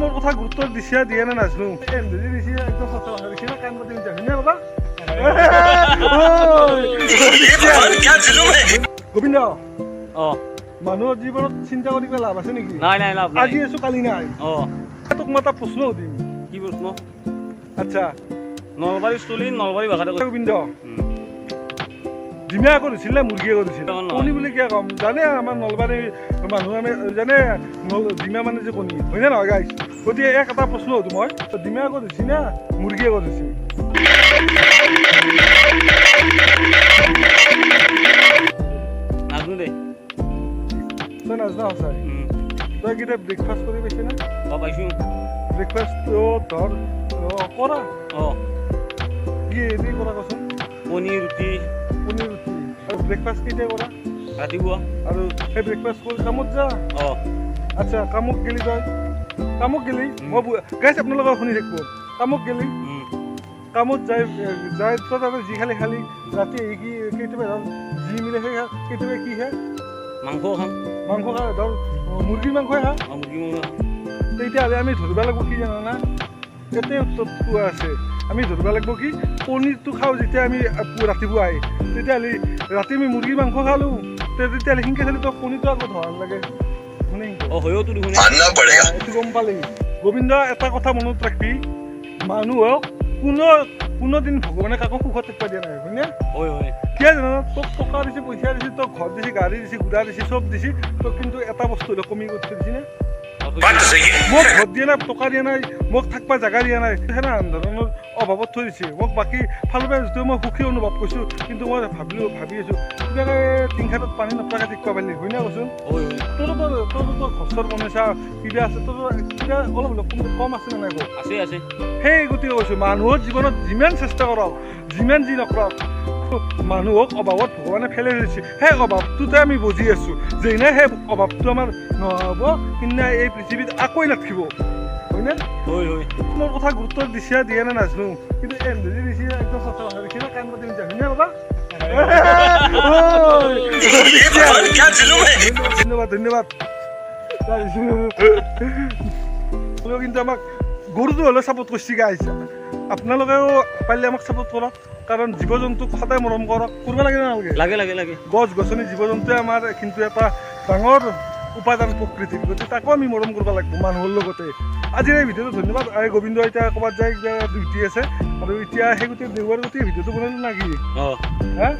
মোৰ কথা গুৰুত্ব দিছে দিয়ে নে নাজানো? এন্দুজি দিছে একদম সঁচা কথা দিছে বাবা গোবিন্দ অ। মানুহৰ জীৱনত চিন্তা কৰি কিবা লাভ আছে নেকি? নাই নাই লাভ আজি আছো কালি নাই। অ। তোক মই এটা প্ৰশ্ন সুধিম। কি প্ৰশ্ন? আচ্ছা। নলবাৰী স্থলী নলবাৰী ভাষাতে গোবিন্দ। উম। ডিমা কৰিছিল মুৰ্গীয়ে কৰিছিল। কণী বুলি কিয় ক'ম? জানে আমাৰ নলবাৰীৰ মানুহ আমি জানে ডিমা মানে যে কণী। হয়নে নহয় গাইছ গতিকে এক এটা প্ৰশ্ন সুধো মই ডিমা কৰিছিল নে মুৰ্গীয়ে কৰিছিল নাজানো দেই। তই নাজানা সঁচাই। উম। তই কেতিয়া ব্ৰেকফাষ্ট কৰি পাইছে না? অ পাইছো। ব্ৰেকফাষ্টটো ধৰ অ, কৰা। অ। কি এদি কৰা কচোন। কণী ৰুটি। কণী ৰুটি। আৰু ব্ৰেকফাষ্ট কেতিয়া কৰা? ৰাতিপুৱা। আৰু সেই ব্ৰেকফাষ্ট কৰি কামত যা। অ। আচ্ছা কামত গেলি তই। কামত গেলি মই গাইছ আপোনালোকে শুনি থাকিব। কামত গেলি। কামত যাই যাই তই তাতে যি খালি খালি ৰাতি কি কেতিয়াবা ধৰ যি মিলে সেই খা কেতিয়াবা কি খা মাংস খাম। মাংস খা ধৰ মুৰ্গীৰ মাংসই খা মুৰ্গী মাংস তেতিয়াহ'লে আমি ধৰিব লাগিব কি জানানা? ইয়াতে উত্তৰটো আছে। আমি ধৰিব লাগিব কি পনীৰটো খাওঁ যেতিয়া আমি পু- ৰাতিপুৱাই তেতিয়াহ'লে ৰাতি আমি মুৰ্গীৰ মাংস খালোঁ। তেতিয়াহ'লে সিনকে খালি তই পনীৰটো আকৌ ধৰাব লাগে। গোবিন্দ এটা কথা মনত ৰাখিবি। মানুহক কোনো কোনোদিন ভগৱানে কাকো সুখত থাকিব দিয়া নাই হয়নে? হয় হয়। কিয় জানো? তোক টকা দিছে পইচা দিছে তোক ঘৰ দিছে গাড়ী দিছে গুড়া দিছে চব দিছে তোক কিন্তু এটা বস্তু কমি কৰি দিছে নে মোক ঘৰ দিয়া নাই টকা দিয়া নাই মোক থাকবা জাগা দিয়া নাই। সেনে ধৰণৰ অভাৱত থৈ দিছে। মোক বাকী ফালৰ পৰা যিটো মই সুখী অনুভৱ কৰিছোঁ কিন্তু মই ভাবিলোঁ ভাবি আছোঁ কিবাকে টিংখাটত পানী নপৰাকে থাকিব পাৰিলি হয় না হয় তোৰো তোৰ তোৰ তোৰ ঘৰ বনাইছা কিবা আছে তোৰ কিবা অলপ কম- আছে নে নাই আছে আছে। সেই গতিকে কৈছোঁ মানুহৰ জীৱনত যিমান চেষ্টা কৰক যিমান যি নকৰক মানুহক অভাৱত ভগৱানে ফেলাই দিছে। সেই অভাৱটোতে আমি বুজি আছোঁ। যেনে সেই অভাৱটো আমাৰ নহ'ব সিদিনা এই পৃথিৱীত আকৌ নাথাকিব। হয়নে? হয় হয়। মোৰ কথা গুৰুত্ব দিছে দিয়া নে নাজানো। কিন্তু এন্ধেৰি দিছে একদম কথা দেখিলে কাম পাতি নিছে হয়নে বাবা? ধন্যবাদ ধন্যবাদ। কিন্তু আমাক গৰুটো হ'লেও ছাপোৰ্ট কৰিছে গাইছ আপোনালোকেও পাৰিলে আমাক ছাপোৰ্ট কৰক কাৰণ জীৱ জন্তুক সদায় মৰম কৰক। কৰিব লাগে নালাগে? লাগে লাগে লাগে। গছ গছনি জীৱ জন্তুৱে আমাৰ কিন্তু এটা ডাঙৰ উপাদান প্ৰকৃতিৰ। গতিকে তাকো আমি মৰম কৰিব লাগিব মানুহৰ লগতে। আজিৰ এই ভিডিঅ'টো ধন্যবাদ। এই গোবিন্দ এতিয়া ক'ৰবাত যায় কিবা ডিউটি আছে। আৰু এতিয়া সেই গোটেই দেওবাৰ গোটেই ভিডিঅ'টো বনালোঁ না কি হা?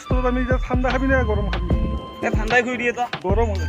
ষ্ট'ৰত আমি এতিয়া ঠাণ্ডা খাবি নে গৰম খাবি? ঠাণ্ডাই খুৰি দিয়ে তা গৰম হ'লে